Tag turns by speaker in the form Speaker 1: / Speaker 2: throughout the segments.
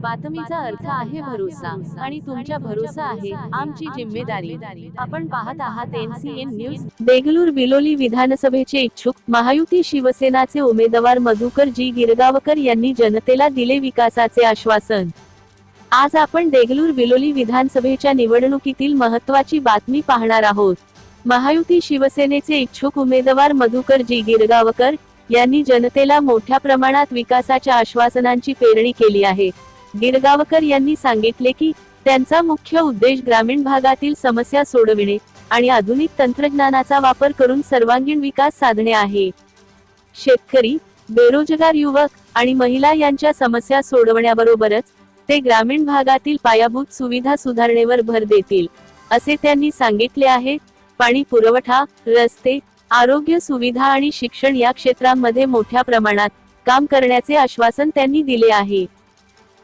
Speaker 1: बातमीचा अर्थ आहे भरोसा आणि तुमच्या भरोसा आहे आमची जिम्मेदारी. आपण पाहत आहात एनसीएन न्यूज देगलूर बिलोली विधानसभेचे इच्छुक महायुती शिवसेनाचे उमेदवार मधुकर जी गिरगावकर यांनी जनतेला दिले विकासाचे आश्वासन. आज आपण देगलूर बिलोली विधानसभेच्या निवडणुकीतील महत्वाची बातमी पाहणार आहोत. महायुती शिवसेनेचे इच्छुक उमेदवार मधुकर जी गिरगावकर यांनी जनतेला मोठ्या प्रमाणात विकासाच्या आश्वासनांची पेरणी केली आहे. गिरगावकर यांनी सांगितले की त्यांचा मुख्य उद्देश ग्रामीण भागातील समस्या सोडविणे आणि आधुनिक तंत्रज्ञानाचा वापर करून सर्वांगीण विकास साधणे आहे. शेतकरी बेरोजगार युवक आणि महिला यांच्या समस्या सोडवण्याबरोबरच ते ग्रामीण भागातील पायाभूत सुविधा सुधारणेवर भर देतील असे त्यांनी सांगितले आहे. पाणी पुरवठा रस्ते आरोग्य सुविधा आणि शिक्षण या क्षेत्रांमध्ये मोठ्या प्रमाणात काम करण्याचे आश्वासन त्यांनी दिले आहे.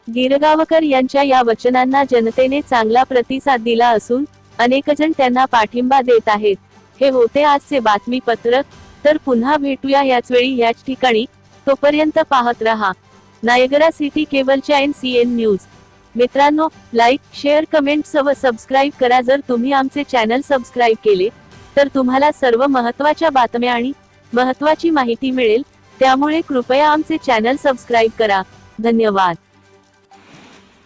Speaker 1: गिरगावकर यांच्या या वचनांना जनतेने चांगला प्रतिसाद दिला असून अनेकजण त्यांना पाठिंबा देत आहेत. हे होते आजचे बातमीपत्रक तर पुन्हा भेटूया याच वेळी याच ठिकाणी. तोपर्यंत पाहत रहा. नायगरा सिटी केबलच्या एन सी एन न्यूज. मित्रांनो लाईक शेअर कमेंट्स व सबस्क्राईब करा. जर तुम्ही आमचे चॅनल सबस्क्राईब केले तर तुम्हाला सर्व महत्त्वाच्या बातम्या आणि महत्त्वाची माहिती मिळेल. त्यामुळे कृपया आमचे चॅनल सबस्क्राईब करा. धन्यवाद.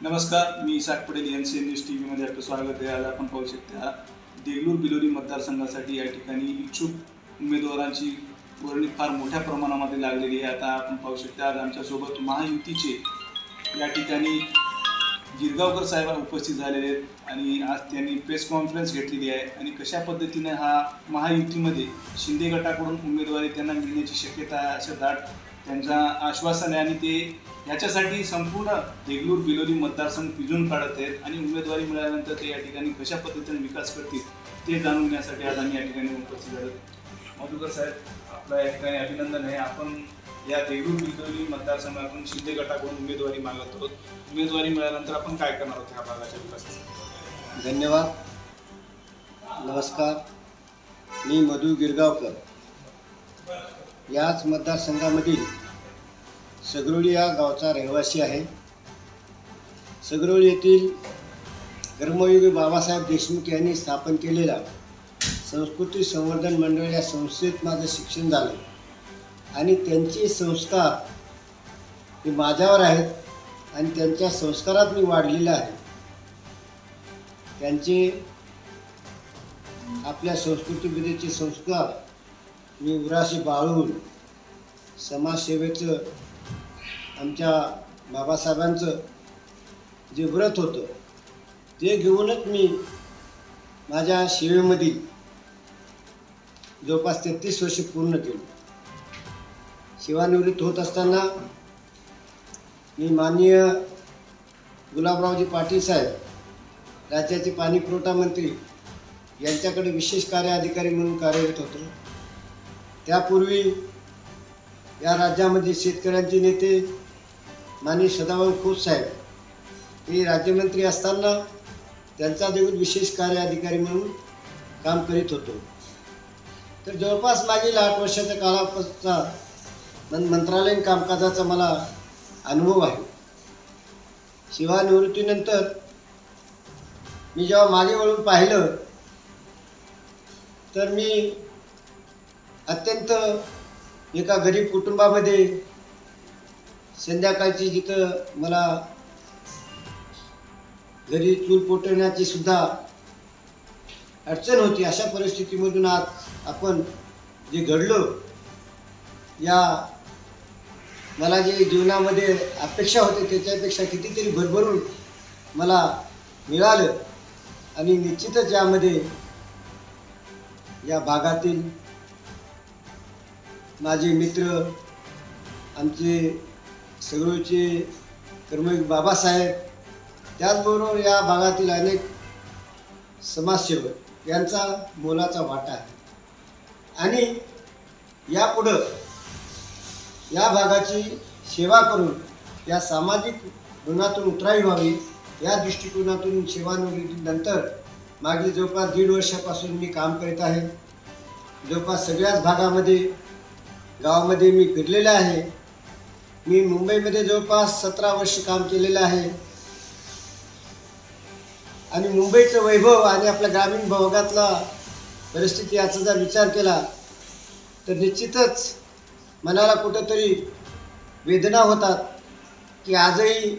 Speaker 2: नमस्कार मी Isaq Patel N C N news T व्हीमध्ये आपलं स्वागत आहे. आज आपण पाहू शकता देगलूर बिलोली मतदारसंघासाठी या ठिकाणी इच्छुक उमेदवारांची वर्णी फार मोठ्या प्रमाणामध्ये लागलेली आहे. आता आपण पाहू शकता आज आमच्यासोबत महायुतीचे या ठिकाणी गिरगावकर साहेब उपस्थित झालेले आहेत आणि आज त्यांनी प्रेस कॉन्फरन्स घेतलेली आहे. आणि कशा पद्धतीने हा महायुतीमध्ये शिंदे गटाकडून उमेदवारी त्यांना मिळण्याची शक्यता आहे असं दाट त्यांचा आश्वासन आहे आणि ते याच्यासाठी संपूर्ण देगलूर बिलोली मतदारसंघ पिजून काढत आहेत आणि उमेदवारी मिळाल्यानंतर ते या ठिकाणी कशा पद्धतीने विकास करतील ते जाणून घेण्यासाठी आज आम्ही या ठिकाणी उपस्थित झालो मधुकर साहेब आपलं या ठिकाणी अभिनंदन आहे. आपण या देगलूर बिलोली मतदारसंघातून शिंदे गटाकडून उमेदवारी मागत आहोत. उमेदवारी मिळाल्यानंतर आपण काय करणार आहोत ह्या भागाच्या विकासासाठी?
Speaker 3: धन्यवाद. नमस्कार. मी मधु गिरगावकर. याच मतदारसंघामधील सगरोळी या गावचा रहिवासी आहे. सगरोळी येथील कर्मयोगी बाबासाहेब देशमुख यांनी स्थापन केलेला संस्कृती संवर्धन मंडळ या संस्थेत माझं शिक्षण झालं. आणि त्यांचे संस्कार हे माझ्यावर आहेत आणि त्यांच्या संस्कारात मी वाढलेलं आहे. त्यांचे आपल्या संस्कृतीबद्दलचे संस्कार मी उराशी बाळून समाजसेवेचं आमच्या बाबासाहेबांचं जे व्रत होतं ते घेऊनच मी माझ्या सेवेमधील जवळपास तेहतीस वर्ष पूर्ण केली. सेवानिवृत्त होत असताना मी माननीय गुलाबरावजी पाटील साहेब राज्याचे पाणी पुरवठा मंत्री यांच्याकडे विशेष कार्य अधिकारी म्हणून कार्यरत होतो. त्यापूर्वी या राज्यामध्ये शेतकऱ्यांचे नेते माननीय सदाभाऊ खोत साहेब हे राज्यमंत्री असताना त्यांचा देखील विशेष कार्य अधिकारी म्हणून काम करीत होतो. तर जवळपास मागील आठ वर्षाच्या काळापासचा मन मंत्रालयीन कामकाजाचा मला अनुभव आहे. सेवानिवृत्तीनंतर मी जेव्हा मागे वळून पाहिलं तर मी अत्यंत एका गरीब कुटुंबामध्ये संध्याकाळची जिथं मला घरी चूल पोटवण्याची सुद्धा अडचण होती अशा परिस्थितीमधून आज आपण जे घडलो या मला जे जीवनामध्ये अपेक्षा होते त्याच्यापेक्षा कितीतरी भरभरून मला मिळालं. आणि निश्चितच यामध्ये या भागातील माझे मित्र आमचे सगळचे कर्मयोग बाबासाहेब त्याचबरोबर या भागातील अनेक समाजसेवक यांचा मोलाचा वाटा आहे. आणि यापुढं या भागाची सेवा करून या सामाजिक ऋणातून उतरावी व्हावी या दृष्टिकोनातून सेवानिवृत्तीनंतर मागील जवळपास दीड वर्षापासून मी काम करीत आहे. जवळपास सगळ्याच भागामध्ये गावामध्ये मी फिरलेलं आहे. मी मुंबईमध्ये जवळपास सतरा वर्ष काम केलेलं आहे. आणि मुंबईचं वैभव आणि आपल्या ग्रामीण भागातला परिस्थिती याचा जर विचार केला तर निश्चितच मनाला कुठंतरी वेदना होतात की आजही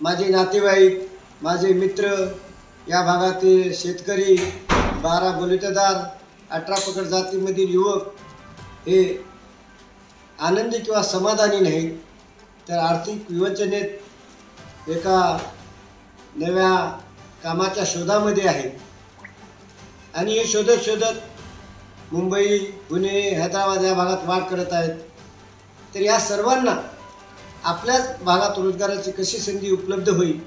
Speaker 3: माझे नातेवाईक माझे मित्र या भागातील शेतकरी बारा बलुतेदार अठरा पकड जातीमधील युवक हे आनंदी किंवा समाधानी नाही तर आर्थिक विवचनेत एका नव्या कामाच्या शोधामध्ये आहे. आणि हे शोधत शोधत मुंबई पुणे हैदराबाद या भागात वाढ करत आहेत. तर या सर्वांना आपल्याच भागात रोजगाराची कशी संधी उपलब्ध होईल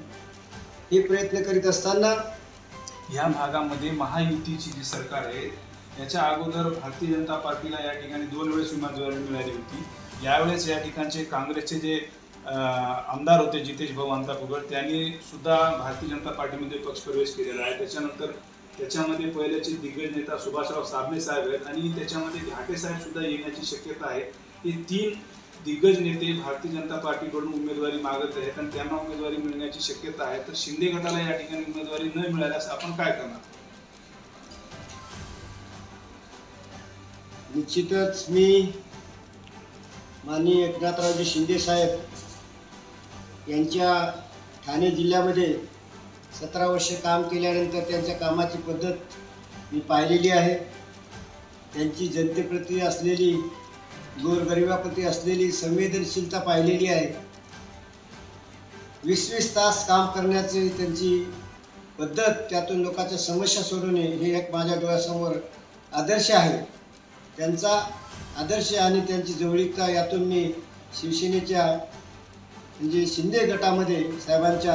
Speaker 3: हे प्रयत्न करीत असताना
Speaker 2: या भागामध्ये महायुतीची जी सरकार आहे याच्या अगोदर भारतीय जनता पार्टीला या ठिकाणी दोन वेळेस उमेदवारी मिळाली होती. यावेळेस या ठिकाणचे काँग्रेसचे जे आमदार होते जितेश भाऊ अंतापुगड त्यांनी सुद्धा भारतीय जनता पार्टीमध्ये पक्षप्रवेश केलेला आहे. त्याच्यानंतर त्याच्यामध्ये पहिल्याचे दिग्गज नेता सुभाषराव साबणे साहेब आहेत आणि त्याच्यामध्ये घाटे साहेब सुद्धा येण्याची शक्यता आहे. हे तीन दिग्गज नेते भारतीय जनता पार्टीकडून उमेदवारी मागत आहेत आणि त्यांना उमेदवारी मिळण्याची शक्यता आहे. तर शिंदे गटाला या ठिकाणी उमेदवारी न मिळाल्यास आपण काय करणार?
Speaker 3: निश्चितच मी माननीय एकनाथरावजी शिंदे साहेब यांच्या ठाणे जिल्ह्यामध्ये सतरा वर्ष काम केल्यानंतर त्यांच्या कामाची पद्धत मी पाहिलेली आहे. त्यांची जनतेप्रती असलेली गोरगरिबाप्रती असलेली संवेदनशीलता पाहिलेली आहे. वीस वीस तास काम करण्याची त्यांची पद्धत त्यातून लोकांच्या समस्या सोडवणे हे एक माझ्या डोळ्यासमोर आदर्श आहे. त्यांचा आदर्श आणि त्यांची जवळीकता यातून मी शिवसेनेच्या म्हणजे शिंदे गटामध्ये साहेबांच्या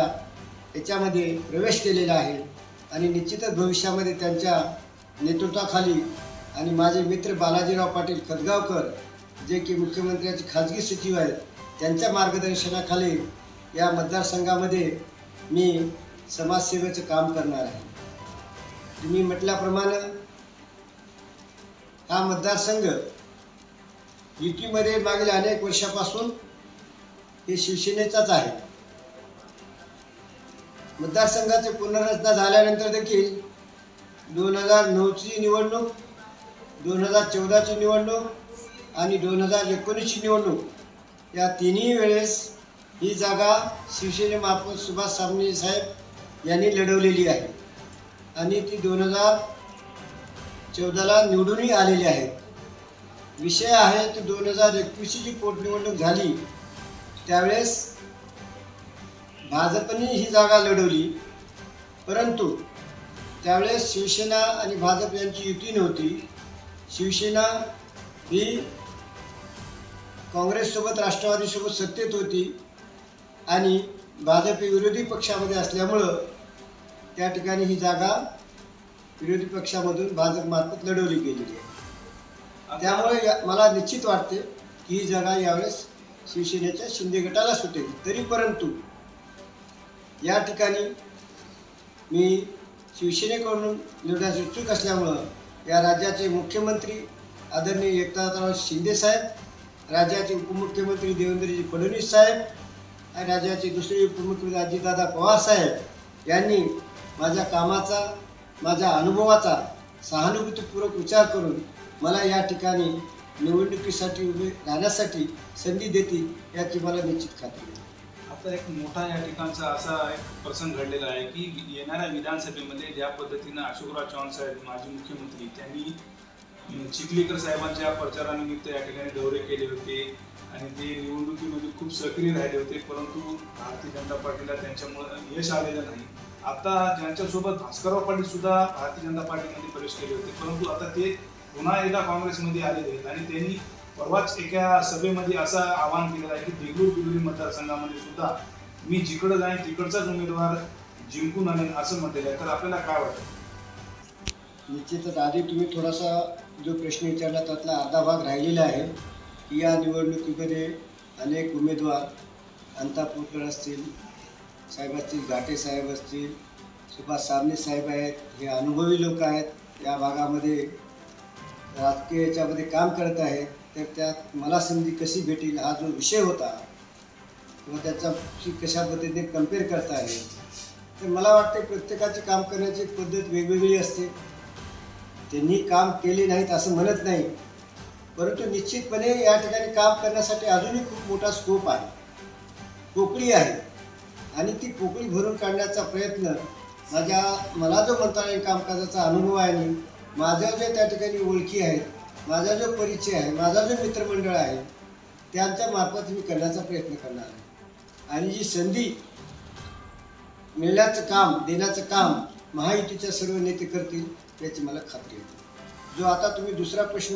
Speaker 3: याच्यामध्ये प्रवेश केलेला आहे. आणि निश्चितच भविष्यामध्ये त्यांच्या नेतृत्वाखाली आणि माझे मित्र बालाजीराव पाटील खदगावकर जे की मुख्यमंत्र्यांचे खाजगी सचिव आहेत त्यांच्या मार्गदर्शनाखाली या मतदारसंघामध्ये मी समाजसेवेचं काम करणार आहे. तुम्ही म्हटल्याप्रमाणे हा मतदारसंघ युतीमध्ये मागील अनेक वर्षापासून हे शिवसेनेचाच आहे. मतदारसंघाची पुनर्रचना झाल्यानंतर देखील दोन हजार नऊची निवडणूक दोन हजार चौदाची निवडणूक आणि दोन हजार एकोणीसची निवडणूक या तिन्ही वेळेस ही जागा शिवसेनेमार्फत सुभाष सामने साहेब यांनी लढवलेली आहे. आणि ती दोन हजार चौदाला निवडूनही आलेले आहेत. विषय आहे तो दोन हजार एकवीसची जी पोटनिवडणूक झाली त्यावेळेस भाजपने ही जागा लढवली. परंतु त्यावेळेस शिवसेना आणि भाजप यांची युती नव्हती. शिवसेना ही काँग्रेससोबत राष्ट्रवादीसोबत सत्तेत होती आणि भाजप विरोधी पक्षामध्ये असल्यामुळं त्या ठिकाणी ही जागा विरोधी पक्षामधून भाजपमार्फत लढवली गेलेली आहे. त्यामुळे या मला निश्चित वाटते की ही जागा यावेळेस शिवसेनेच्या शिंदे गटाला सुटेल. तरी परंतु या ठिकाणी मी शिवसेनेकडून लढण्यास इच्छुक असल्यामुळं या राज्याचे मुख्यमंत्री आदरणीय एकनाथराव शिंदे साहेब राज्याचे उपमुख्यमंत्री देवेंद्रजी फडणवीस साहेब आणि राज्याचे दुसरे उपमुख्यमंत्री अजितदादा पवार साहेब यांनी माझ्या कामाचा माझ्या अनुभवाचा सहानुभूतीपूर्वक विचार करून मला या ठिकाणी निवडणुकीसाठी उभे राहण्यासाठी संधी देतील याची मला निश्चित खात्री आहे.
Speaker 2: आता एक मोठा या ठिकाणचा असा एक प्रसंग घडलेला आहे की येणाऱ्या विधानसभेमध्ये ज्या पद्धतीनं अशोकराव चव्हाण साहेब माजी मुख्यमंत्री त्यांनी चिखलीकर साहेबांच्या प्रचारानिमित्त या ठिकाणी दौरे केले होते आणि ते निवडणुकीमध्ये खूप सक्रिय राहिले होते परंतु भारतीय जनता पार्टीला त्यांच्यामुळं यश आलेलं नाही. आता ज्यांच्यासोबत भास्करराव पाटील सुद्धा भारतीय जनता पार्टीमध्ये प्रवेश केले होते परंतु आता ते पुन्हा एकदा काँग्रेसमध्ये आलेले आहेत आणि त्यांनी परवाच एका सभेमध्ये असं आवाहन केलेलं आहे की देगलूर बिगुरी मतदारसंघामध्ये सुद्धा मी जिकडं जाईन तिकडचाच उमेदवार जिंकून आणेन असं म्हटलेलं आहे तर आपल्याला काय वाटतं?
Speaker 3: निश्चितच. आधी तुम्ही थोडासा जो प्रश्न विचारला त्यातला अर्धा भाग राहिलेला आहे की या निवडणुकीमध्ये अनेक उमेदवार अंतापूरकर असतील साहेब असतील घाटे साहेब असतील सुभाष सामने साहेब आहेत हे अनुभवी लोक आहेत या भागामध्ये राजकीय याच्यामध्ये काम करत आहेत तर त्यात मला संधी कशी भेटेल हा जो विषय होता किंवा त्याचा कशा पद्धतीने कंपेअर करता येईल तर मला वाटते प्रत्येकाची काम करण्याची पद्धत वेगवेगळी असते. त्यांनी काम केले नाहीत असं म्हणत नाही परंतु निश्चितपणे या ठिकाणी काम करण्यासाठी अजूनही खूप मोठा स्कोप आहे. पोकळी आहे. आणि ती पोकळी भरून काढण्याचा प्रयत्न माझ्या मला जो मंत्रालयीन कामकाजाचा अनुभव आहे आणि माझ्या ज्या त्या ठिकाणी ओळखी आहेत माझा जो परिचय आहे माझा जो मित्रमंडळ आहे त्यांच्या मार्फत मी करण्याचा प्रयत्न करणार आहे. आणि जी संधी मिळण्याचं काम देण्याचं काम महायुतीच्या सर्व नेते करतील याची मला खात्री आहे. जो आता तुम्ही दुसरा प्रश्न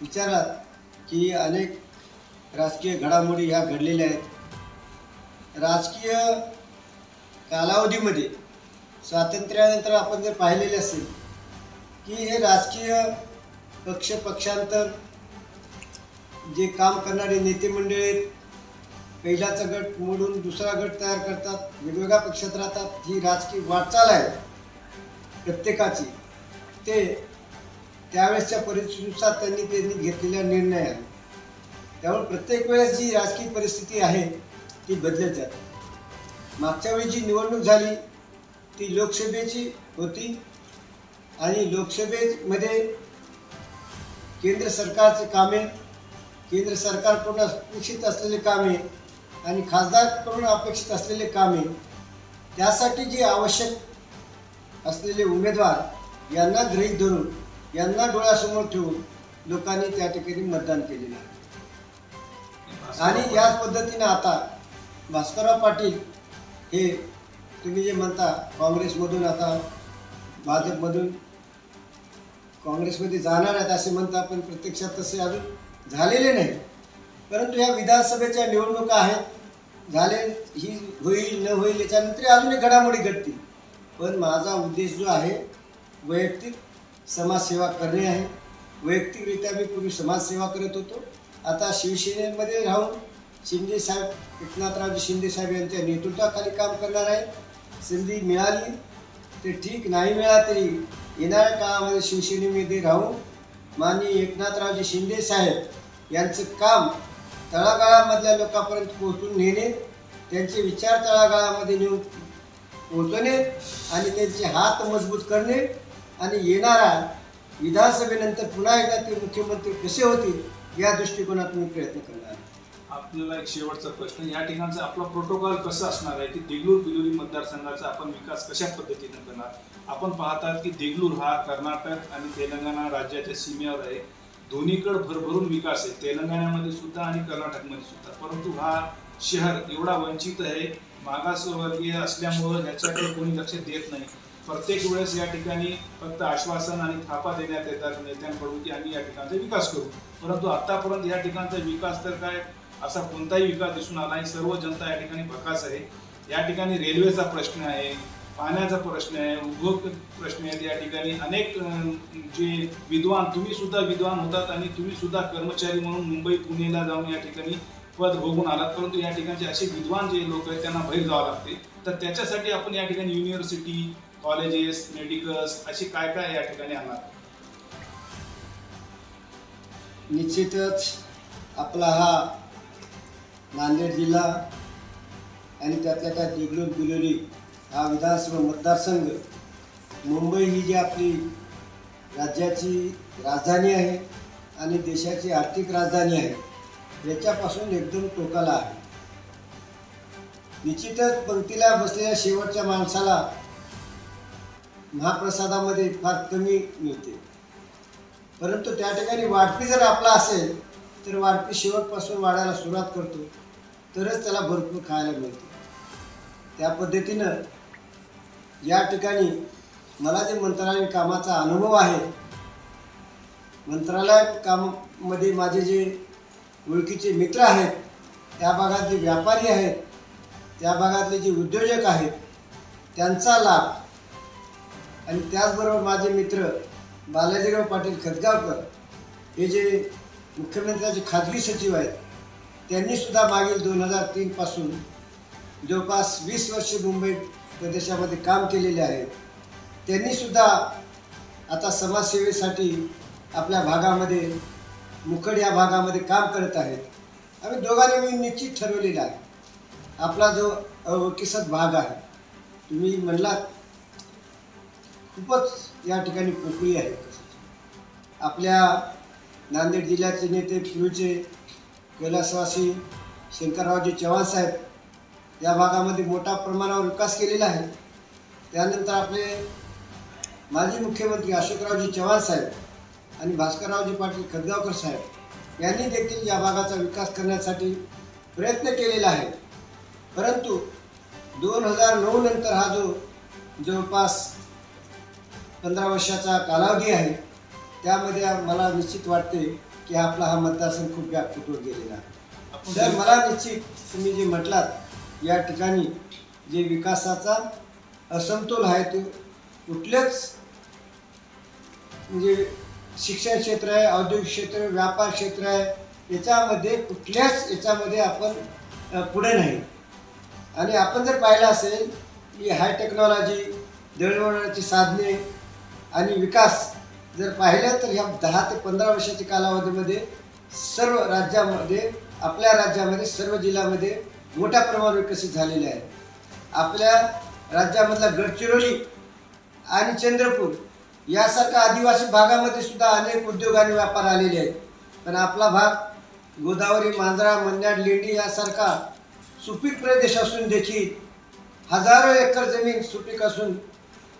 Speaker 3: विचारात की अनेक राजकीय घडामोडी ह्या घडलेल्या आहेत. राजकीय कालावधीमध्ये स्वातंत्र्यानंतर आपण जर पाहिलेले असेल की हे राजकीय पक्ष पक्षांतर जे काम करणारे नेते मंडळी आहेत पहिल्याचा गट मोडून दुसरा गट तयार करतात वेगवेगळ्या पक्षात राहतात ही राजकीय वाटचाल आहे प्रत्येकाची ते त्यावेळेसच्या परिस्थितीनुसार त्यांनी त्यांनी घेतलेल्या निर्णय आहे त्यामुळे प्रत्येक वेळेस जी राजकीय परिस्थिती आहे ती बदलत जाते. मागच्या वेळी जी निवडणूक झाली ती लोकसभेची होती आणि लोकसभेमध्ये केंद्र सरकारचे कामे केंद्र सरकारकडून अपेक्षित असलेले कामे आणि खासदारकडून अपेक्षित असलेले कामे त्यासाठी जे आवश्यक असलेले उमेदवार यांना गृहीत धरून यांना डोळ्यासमोर ठेवून लोकांनी त्या ठिकाणी मतदान केलेलं आहे. आणि याच पद्धतीनं आता भास्करराव पाटील हे तुम्ही जे म्हणता काँग्रेसमधून आता भाजपमधून काँग्रेसमध्ये जाणार आहेत असे म्हणता पण प्रत्यक्षात तसे अजून झालेले नाही. परंतु ह्या विधानसभेच्या निवडणुका आहेत. झाले ही होईल न होईल याच्यानंतर अजूनही घडामोडी घडतील. पण माझा उद्देश जो आहे वैयक्तिक समाजसेवा करणे आहे. वैयक्तिकरित्या मी पूर्वी समाजसेवा करत होतो. आता शिवसेनेमध्ये राहून शिंदे साहेब एकनाथरावजी शिंदे साहेब यांच्या नेतृत्वाखाली काम करणार आहे. संधी मिळाली ते ठीक नाही मिळा तरी येणाऱ्या काळामध्ये शिवसेनेमध्ये राहून माननीय एकनाथरावजी शिंदे साहेब यांचं काम तळागाळामधल्या लोकांपर्यंत पोहोचून नेणे त्यांचे विचार तळागाळामध्ये नेऊन पोहोचवणे आणि त्यांचे हात मजबूत करणे आणि येणारा विधानसभेनंतर पुन्हा एकदा ते मुख्यमंत्री कसे होतील या दृष्टिकोनातून प्रयत्न करणे
Speaker 2: आपल्याला एक शेवटचा प्रश्न या ठिकाणचा आपला प्रोटोकॉल कसा असणार आहे की देगलूर बिलोली मतदारसंघाचा आपण विकास कशा पद्धतीने करणार? आपण पाहतात की देगलूर हा कर्नाटक आणि तेलंगणा राज्याच्या सीमेवर आहे. दोन्हीकडे भरभरून विकास आहे. तेलंगणामध्ये सुद्धा आणि कर्नाटकमध्ये सुद्धा. परंतु हा शहर एवढा वंचित आहे मागासवर्गीय असल्यामुळं ह्याच्याकडे कोणी लक्ष देत नाही. प्रत्येक वेळेस या ठिकाणी फक्त आश्वासन आणि थापा देण्यात येतात नेत्यांकडून की आम्ही या ठिकाणचा विकास करू. परंतु आतापर्यंत या ठिकाणचा विकास तर काय असा कोणताही विकास दिसून आला नाही. सर्व जनता या ठिकाणी प्रकाश आहे. या ठिकाणी रेल्वेचा प्रश्न आहे पाण्याचा प्रश्न आहे उद्योग प्रश्न आहेत या ठिकाणी. अनेक जे विद्वान तुम्ही सुद्धा विद्वान होतात आणि तुम्ही सुद्धा कर्मचारी म्हणून मुंबई पुणेला जाऊन या ठिकाणी पद भोगून आलात. परंतु या ठिकाणचे असे विद्वान जे लोक आहेत त्यांना बाहेर जावं लागते. तर त्याच्यासाठी आपण या ठिकाणी युनिव्हर्सिटी कॉलेजेस मेडिकल्स अशी काय काय या ठिकाणी आणणार?
Speaker 3: निश्चितच आपला हा नांदेड जिल्हा आणि त्यातल्या त्यात देगलूर बिलोली हा विधानसभा मतदारसंघ. मुंबई ही जी आपली राज्याची राजधानी आहे आणि देशाची आर्थिक राजधानी आहे याच्यापासून एकदम टोकाला आहे. निश्चितच पंक्तीला बसलेल्या शेवटच्या माणसाला महाप्रसादामध्ये फार कमी मिळते. परंतु त्या ठिकाणी वाढपी जर आपला असेल तर वाढपी शेवटपासून वाढायला सुरुवात करतो. तरच त्याला भरपूर खायला मिळते. त्या पद्धतीनं या ठिकाणी मला जे मंत्रालयीन कामाचा अनुभव आहे मंत्रालय कामामध्ये माझे जे ओळखीचे मित्र आहेत त्या भागात जे व्यापारी आहेत त्या भागातले जे उद्योजक आहेत त्यांचा लाभ आणि त्याचबरोबर माझे मित्र बालाजीराव पाटील खतगावकर हे जे मुख्यमंत्र्यांचे खाजगी सचिव आहेत त्यांनी सुद्धा मागील दोन हजार तीनपासून जवळपास वीस वर्ष मुंबई प्रदेशामध्ये काम केलेले आहेत त्यांनी सुद्धा आता समाजसेवेसाठी आपल्या भागामध्ये मुखड या भागामध्ये काम करत आहेत. आम्ही दोघांनी मी निश्चित ठरवलेला आहे. आपला जो अवकिसत भाग आहे तुम्ही म्हणलात खूपच या ठिकाणी पोकळी आहे. आपल्या नांदेड जिल्ह्याचे नेते फिरूचे कैलासवासी शंकररावजी चव्हाण साहेब या भागामध्ये मोठ्या प्रमाणावर विकास केलेला आहे. त्यानंतर आपले माजी मुख्यमंत्री अशोकरावजी चव्हाण साहेब आणि भास्कररावजी पाटील खदगावकर साहेब यांनी देखील या भागाचा विकास करण्यासाठी प्रयत्न केलेला आहे. परंतु दोन हजार नऊ नंतर हा जो जवळपास पंधरा वर्षाचा कालावधी आहे त्यामध्ये मला निश्चित वाटते की आपला हा मतदारसंघ खूप व्यापकवर गेलेला आहे. तर मला निश्चित तुम्ही जे म्हटलात या ठिकाणी जे विकासाचा असमतोल आहे तो कुठल्याच म्हणजे शिक्षण क्षेत्र आहे औद्योगिक क्षेत्र व्यापार क्षेत्र आहे याच्यामध्ये कुठल्याच याच्यामध्ये आपण पुढे नाही. आणि आपण जर पाहिलं असेल की हाय टेक्नॉलॉजी दळणवळणाची साधने आणि विकास जर पाहिलं तर ह्या दहा ते पंधरा वर्षाच्या कालावधीमध्ये सर्व राज्यामध्ये आपल्या राज्यामध्ये सर्व जिल्ह्यामध्ये मोठ्या प्रमाणावर विकसित झालेले आहे आपल्या राज्यामधला गडचिरोली आणि चंद्रपूर यासारख्या आदिवासी भागामध्ये सुद्धा अनेक उद्योग आणि व्यापार आलेले आहेत. पण आपला भाग गोदावरी मांजरा मन्याड लेंडी यासारखा सुपीक प्रदेश असून देखील हजारो एकर जमीन सुपीक असून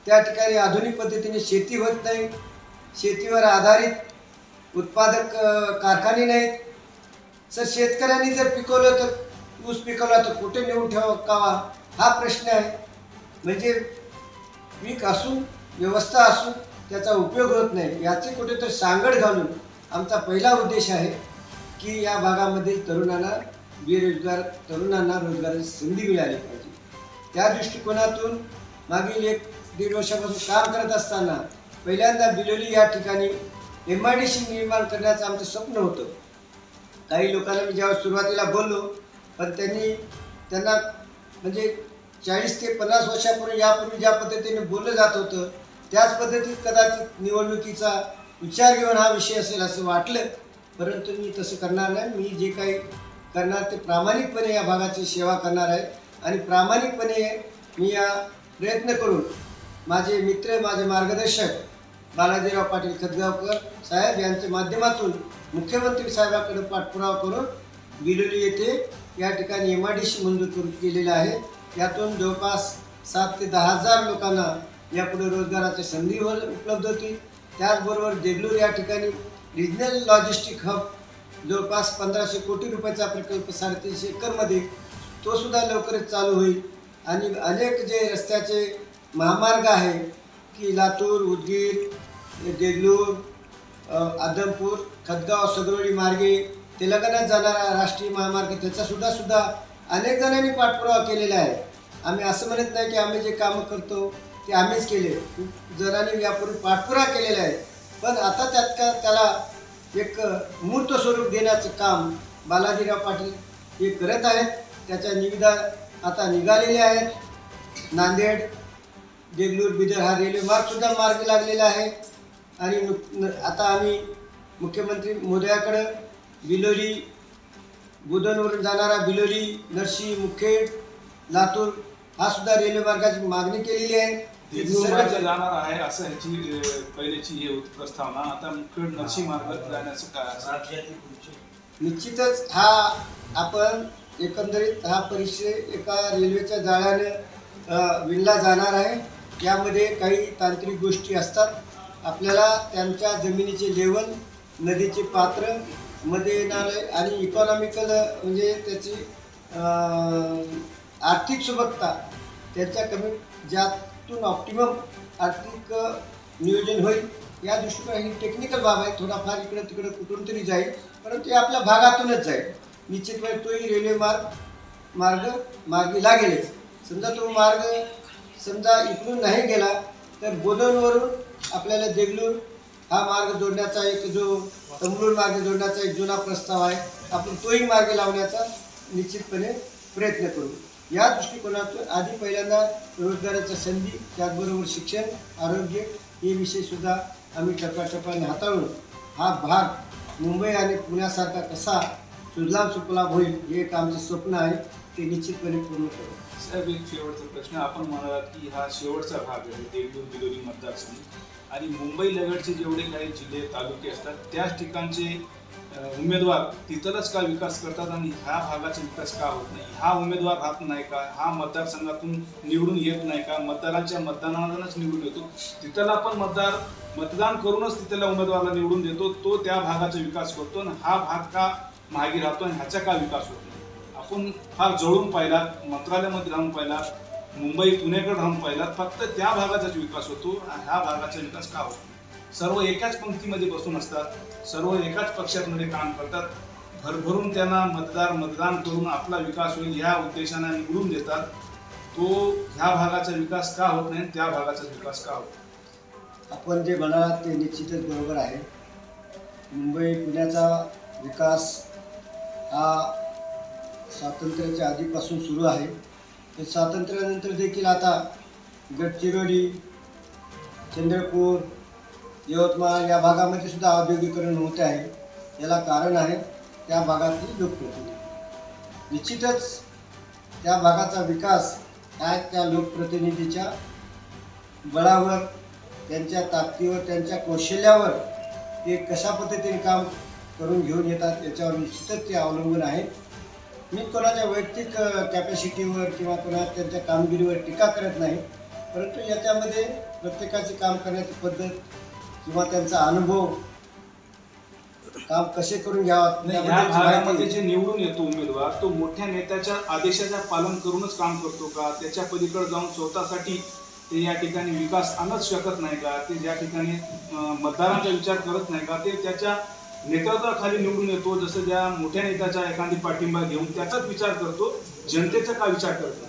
Speaker 3: त्या ठिकाणी आधुनिक पद्धतीने शेती होत नाही. शेतीवर आधारित उत्पादक कारखाने नाहीत. सर शेतकऱ्यांनी जर पिकवलं तर ऊस पिकवला तर कुठे नेऊन ठेवावा? हा प्रश्न आहे. म्हणजे पीक असून व्यवस्था असून त्याचा उपयोग होत नाही. याचे कुठेतरी सांगड घालून आमचा पहिला उद्देश आहे की या भागामधील तरुणांना बेरोजगार तरुणांना रोजगाराची संधी मिळाली पाहिजे. त्या दृष्टिकोनातून मागील एक दीड वर्षापासून काम करत असताना पहिल्यांदा बिलोली या ठिकाणी एम आय डी सी निर्माण करण्याचं आमचं स्वप्न होतं. काही लोकांना मी जेव्हा सुरुवातीला बोललो पण त्यांनी त्यांना म्हणजे चाळीस ते पन्नास वर्षापूर्वी यापूर्वी ज्या पद्धतीने बोललं जात होतं त्याच पद्धतीत कदाचित निवडणुकीचा विचार घेऊन हा विषय असेल असं वाटलं. परंतु मी तसं करणार नाही. मी जे काही करणार ते प्रामाणिकपणे या भागाची सेवा करणार आहे. आणि प्रामाणिकपणे मी या प्रयत्न करून माझे मित्र माझे मार्गदर्शक बालाजीराव पाटील खदगावकर साहेब यांच्या माध्यमातून मुख्यमंत्री साहेबांकडे पाठपुरावा करून बिलोली येथे या ठिकाणी एम आय डी सी मंजूर करून केलेलं आहे. यातून जवळपास सात ते दहा हजार लोकांना यापुढे रोजगाराच्या संधी उपलब्ध होतील. त्याचबरोबर देगलूर या ठिकाणी रिजनल लॉजिस्टिक हब जवळपास पंधराशे कोटी रुपयाचा प्रकल्प साडेतीनशे एकरमध्ये तोसुद्धा लवकरच चालू होईल. आणि अनेक जे रस्त्याचे महामार्ग आहे की लातूर उदगीर देगलूर आदमपूर खदगाव सगरोळी मार्गे तेलंगणात जाणारा राष्ट्रीय महामार्ग त्याचासुद्धा सुद्धा अनेक जणांनी पाठपुरावा केलेला आहे. आम्ही असं म्हणत नाही की आम्ही जे कामं करतो ते आम्हीच केले. खूप जणांनी यापूर्वी पाठपुरावा केलेला आहे. पण आता त्यात का त्याला एक मूर्त स्वरूप देण्याचं काम बालाजीराव पाटील हे करत आहेत. त्याच्या निविदा आता निघालेल्या आहेत. नांदेड देगलूर बिदर हा रेल्वे मार्गसुद्धा मार्ग लागलेला आहे. आणि नुक- आता आम्ही मुख्यमंत्री मोदयाकडं बिलोली बुधनवरून जाणारा बिलोली नरशी मुखेड लातूर हा सुद्धा रेल्वे मार्गाची मागणी केलेली आहे.
Speaker 2: जाणार आहे असं ह्याची पहिल्याची हे होती प्रस्तावना आता मुख्य नरसी मार्गात जाण्याचं काय?
Speaker 3: निश्चितच हा आपण एकंदरीत हा परिचय एका रेल्वेच्या जाळ्याने विणला जाणार आहे. यामध्ये काही तांत्रिक गोष्टी असतात. आपल्याला त्यांच्या जमिनीचे लेवल नदीचे पात्रमध्ये येणारे आणि इकॉनॉमिकल म्हणजे त्याची आर्थिक सुबकता त्याच्या कमी ज्यातून ऑप्टिमम आर्थिक नियोजन होईल या दृष्टिकोन ही टेक्निकल बाब आहे. थोडाफार इकडं तिकडं कुठून तरी जाईल परंतु हे आपल्या भागातूनच जाईल. निश्चितपणे तोही रेल्वे मार्ग मार्ग मार्गी लागेलच. समजा तो मार्ग समजा इकडून नाही गेला तर बोधनवरून आपल्याला देगलूर हा मार्ग जोडण्याचा एक जो तंगलूर मार्ग जोडण्याचा एक जुना प्रस्ताव आहे. आपण तोही मार्ग लावण्याचा निश्चितपणे प्रयत्न करू. या दृष्टिकोनातून आधी पहिल्यांदा रोजगाराच्या संधी त्याचबरोबर शिक्षण आरोग्य हे विषयसुद्धा आम्ही टप्प्याटप्प्याने हाताळून हा भाग मुंबई आणि पुण्यासारखा कसा सुजलाम सुफलाम होईल हे एक आमचं स्वप्न आहे. ते निश्चितपणे पूर्ण करू.
Speaker 2: साहेब एक शेवटचा प्रश्न आपण म्हणालात की हा शेवटचा भाग आहे देगलूर बिलोली मतदारसंघ. आणि मुंबई लगतचे जेवढे काही जिल्हे तालुके असतात त्याच ठिकाणचे उमेदवार तिथलच का विकास करतात आणि ह्या भागाचा विकास का होत नाही? हा उमेदवार राहत नाही का? हा मतदारसंघातून निवडून येत नाही का? मतदारांच्या मतदानातूनच निवडून येतो. तिथला पण मतदार मतदान करूनच तिथल्या उमेदवाराला निवडून देतो. तो त्या भागाचा विकास करतो आणि हा भाग का मागे राहतो आणि ह्याचा का विकास होत नाही? आपण फार जवळून पाहिला मंत्रालयामध्ये राहून पाहिला मुंबई पुणेकडे राहून पाहिलात फक्त त्या भागाचाच विकास होतो आणि ह्या भागाचा विकास का होतो सर्व एकाच पंक्तीमध्ये बसून असतात सर्व एकाच पक्षामध्ये काम करतात भरभरून त्यांना मतदार मतदान करून आपला विकास होईल ह्या उद्देशाने निवडून देतात. तो ह्या भागाचा विकास का होत नाही त्या भागाचा विकास का होतो
Speaker 3: आपण जे म्हणालात ते निश्चितच बरोबर आहे. मुंबई पुण्याचा विकास हा स्वातंत्र्याच्या आधीपासून सुरू आहे. ते स्वातंत्र्यानंतर देखील आता गडचिरोली चंद्रपूर यवतमाळ या भागामध्ये सुद्धा औद्योगिकरण होत आहे. याला कारण आहे त्या भागातली लोकप्रतिनिधी. निश्चितच त्या भागाचा विकास हा त्या लोकप्रतिनिधीच्या बळावर त्यांच्या ताकदीवर त्यांच्या कौशल्यावर ते कशा पद्धतीने काम करून घेऊन येतात याच्यावर निश्चितच ते अवलंबून आहे. मी कोणाच्या वैयक्तिक कॅपॅसिटीवर किंवा कोणा त्यांच्या कामगिरीवर टीका करत नाही. परंतु याच्यामध्ये प्रत्येकाची काम करण्याची पद्धत किंवा त्यांचा अनुभव काम कसे करून घ्यावं
Speaker 2: नाही ह्या
Speaker 3: याबद्दलची
Speaker 2: भागामध्ये
Speaker 3: माहिती
Speaker 2: जे निवडून येतो उमेदवार तो मोठ्या नेत्याच्या आदेशाचा पालन करूनच काम करतो का? त्याच्या पलीकडे जाऊन स्वतःसाठी ते या ठिकाणी विकास आणत शकत नाही का? ते ज्या ठिकाणी अं, मतदारांचा विचार करत नाही का? ते त्याच्या नेतृत्वाखाली निवडून येतो जसं ज्या मोठ्या नेत्याचा एखादी पाठिंबा घेऊन त्याचाच विचार करतो जनतेचा का विचार करतो?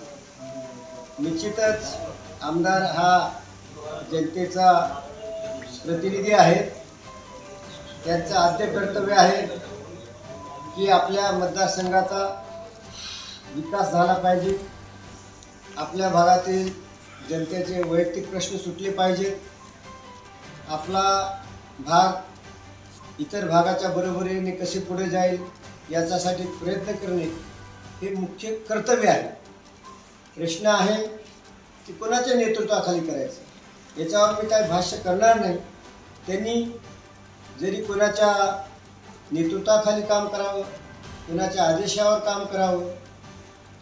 Speaker 3: निश्चितच आमदार हा जनतेचा प्रतिनिधी आहे. त्यांचं आद्य कर्तव्य आहे की आपल्या मतदारसंघाचा विकास झाला पाहिजे. आपल्या भागातील जनतेचे वैयक्तिक प्रश्न सुटले पाहिजेत. आपला भाग इतर भागाच्या बरोबरीने कसे पुढे जाईल याच्यासाठी प्रयत्न करणे हे मुख्य कर्तव्य आहे. प्रश्न आहे की कोणाच्या नेतृत्वाखाली करायचं? याच्यावर मी काही भाष्य करणार नाही. त्यांनी जरी कोणाच्या नेतृत्वाखाली काम करावं कोणाच्या आदेशावर काम करावं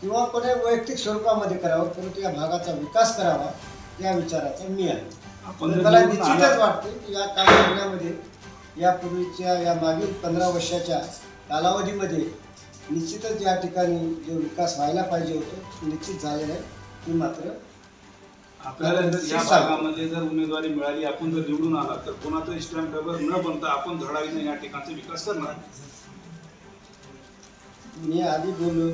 Speaker 3: किंवा कोणा वैयक्तिक स्वरूपामध्ये करावं परंतु या भागाचा विकास करावा या विचाराचा मी आहे. मला निश्चितच वाटते की या काम करण्यामध्ये यापूर्वीच्या या मागील पंधरा वर्षाच्या कालावधीमध्ये निश्चितच या ठिकाणी जो विकास व्हायला पाहिजे होतो तो निश्चित झालेला आहे. मी मात्र
Speaker 2: आपल्याला जर या भागामध्ये जर उमेदवारी मिळाली आपण जर निवडून आला तर कोणाचं स्टॅम्प पेपर न बनता आपण धडाडीने या ठिकाणचा विकास करणार?
Speaker 3: मी आधी बोललो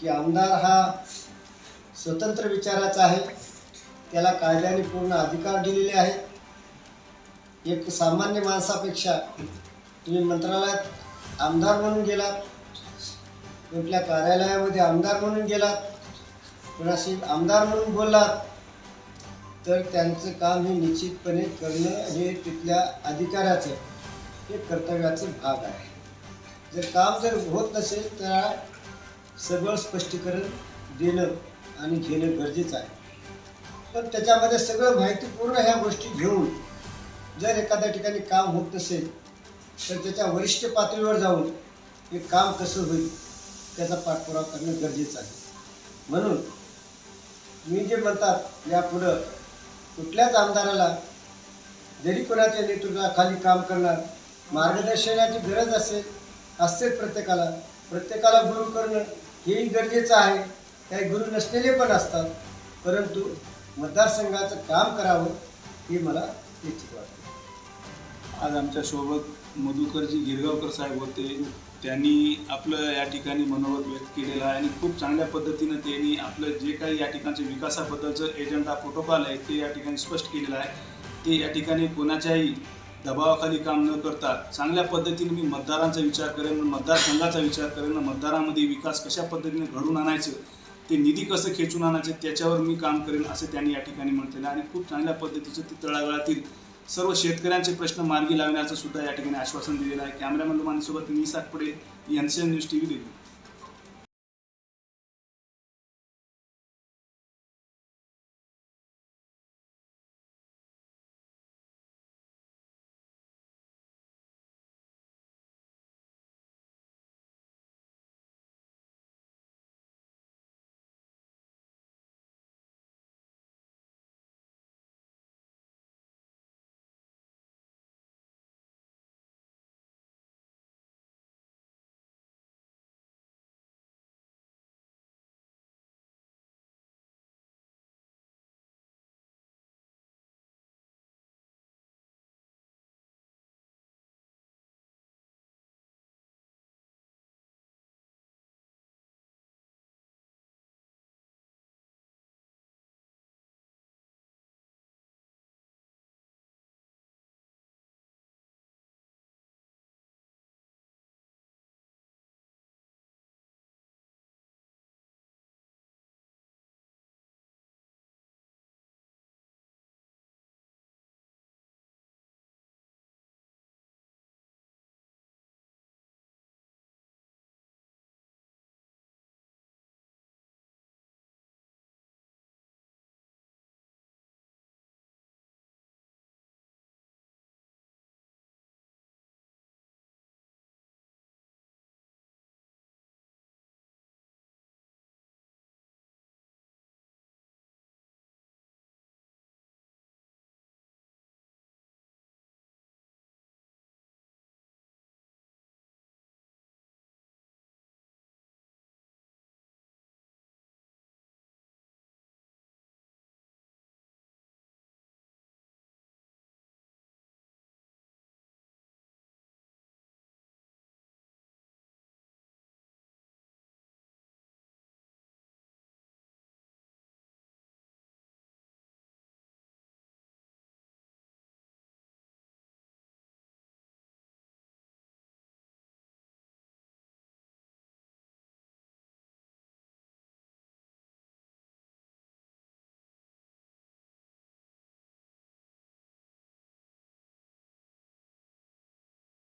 Speaker 3: की आमदार हा स्वतंत्र विचाराचा आहे. त्याला कायद्याने पूर्ण अधिकार दिलेले आहेत एक सामान्य माणसापेक्षा तुम्ही मंत्रालयात आमदार म्हणून गेलात कुठल्या कार्यालयामध्ये आमदार म्हणून गेलात कुणाशी आमदार म्हणून बोललात तर त्यांचं काम हे निश्चितपणे करणं हे तिथल्या अधिकाऱ्याचं हे कर्तव्याचं भाग आहे. जर काम जर होत नसेल तर सगळं स्पष्टीकरण देणं आणि घेणं गरजेचं आहे. पण त्याच्यामध्ये सगळं माहितीपूर्ण ह्या गोष्टी घेऊन जर एखाद्या ठिकाणी काम होत नसेल तर त्याच्या वरिष्ठ पातळीवर जाऊन हे काम कसं होईल त्याचा पाठपुरावा करणं गरजेचं आहे. म्हणून मी जे म्हणतात यापुढं कुठल्याच आमदाराला जरी कोणाच्या नेतृत्वाखाली काम करणार मार्गदर्शनाची गरज असेल असते प्रत्येकाला प्रत्येकाला गुरु करणं हेही गरजेचं आहे. काही गुरु नसलेले पण असतात परंतु मतदारसंघाचं काम करावं हे मला इच्छित वाटतं.
Speaker 2: आज आमच्यासोबत मधुकरजी गिरगावकर साहेब होते. त्यांनी आपलं या ठिकाणी मनोगत व्यक्त केलेलं आहे आणि खूप चांगल्या पद्धतीनं त्यांनी आपलं जे काही या ठिकाणचे विकासाबद्दलचं एजंडा प्रोटोकॉल आहे ते या ठिकाणी स्पष्ट केलेलं आहे. ते या ठिकाणी कोणाच्याही दबावाखाली काम न करता चांगल्या पद्धतीने मी मतदारांचा विचार करेन मतदारसंघाचा विचार करेन मतदारामध्ये विकास कशा पद्धतीने घडून आणायचं ते निधी कसं खेचून आणायचं त्याच्यावर मी काम करेन असं त्यांनी या ठिकाणी म्हटलेलं आणि खूप चांगल्या पद्धतीचं ते तळागाळातील सर्व शेतकऱ्यांचे प्रश्न मार्गी लावण्याचं सुद्धा या ठिकाणी आश्वासन दिलेलं आहे. कॅमेरामॅन लोकांसोबत मी सातपुडे यांचे न्यूज टी व्ही दिली